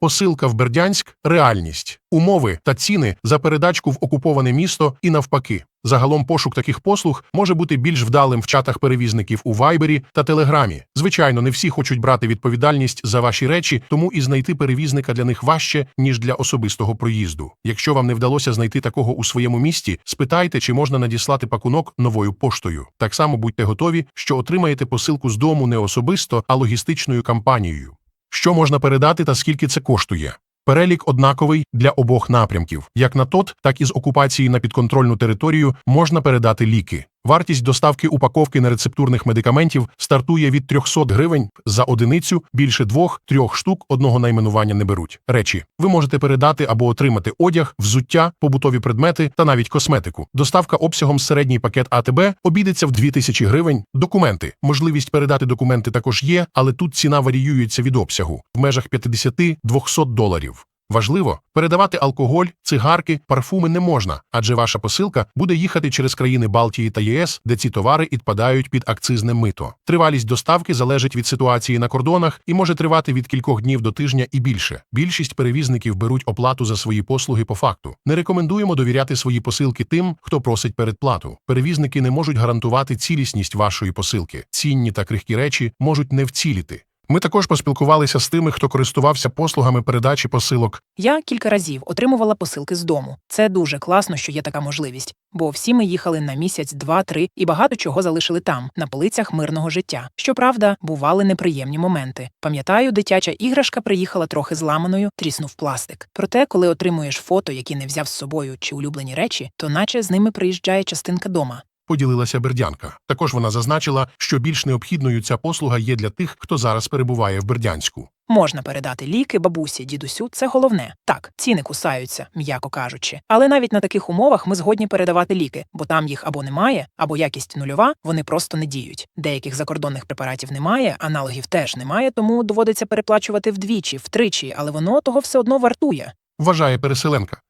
Посилка в Бердянськ реальність, умови та ціни за передачку в окуповане місто і навпаки. Загалом пошук таких послуг може бути більш вдалим в чатах перевізників у Вайбері та Телеграмі. Звичайно, не всі хочуть брати відповідальність за ваші речі, тому і знайти перевізника для них важче, ніж для особистого проїзду. Якщо вам не вдалося знайти такого у своєму місті, спитайте, чи можна надіслати пакунок новою поштою. Так само будьте готові, що отримаєте посилку з дому не особисто, а логістичною кампанією. Що можна передати та скільки це коштує? Перелік однаковий для обох напрямків. Як на ТОТ, так і з окупації на підконтрольну територію можна передати ліки. Вартість доставки упаковки нерецептурних медикаментів стартує від 300 гривень за одиницю, більше двох-трьох штук одного найменування не беруть. Речі ви можете передати або отримати одяг, взуття, побутові предмети та навіть косметику. Доставка обсягом середній пакет АТБ обійдеться в 2000 гривень. Документи. Можливість передати документи також є, але тут ціна варіюється від обсягу в межах 50-200 доларів. Важливо, передавати алкоголь, цигарки, парфуми не можна, адже ваша посилка буде їхати через країни Балтії та ЄС, де ці товари підпадають під акцизне мито. Тривалість доставки залежить від ситуації на кордонах і може тривати від кількох днів до тижня і більше. Більшість перевізників беруть оплату за свої послуги по факту. Не рекомендуємо довіряти свої посилки тим, хто просить передплату. Перевізники не можуть гарантувати цілісність вашої посилки. Цінні та крихкі речі можуть не вціліти. Ми також поспілкувалися з тими, хто користувався послугами передачі посилок Я кілька разів отримувала посилки з дому. Це дуже класно, що є така можливість, бо всі ми їхали на місяць, два-три і багато чого залишили там, на полицях мирного життя. Щоправда, бували неприємні моменти. Пам'ятаю, дитяча іграшка приїхала трохи зламаною, тріснув пластик. Проте, коли отримуєш фото, які не взяв з собою чи улюблені речі, то наче з ними приїжджає частинка дома. Поділилася Бердянка. Також вона зазначила, що більш необхідною ця послуга є для тих, хто зараз перебуває в Бердянську. Можна передати ліки, бабусі, дідусю, це головне. Так, ціни кусаються, м'яко кажучи. Але навіть на таких умовах ми згодні передавати ліки, бо там їх або немає, або якість нульова, вони просто не діють. Деяких закордонних препаратів немає, аналогів теж немає, тому доводиться переплачувати вдвічі, втричі, але воно того все одно вартує. Вважає переселенка.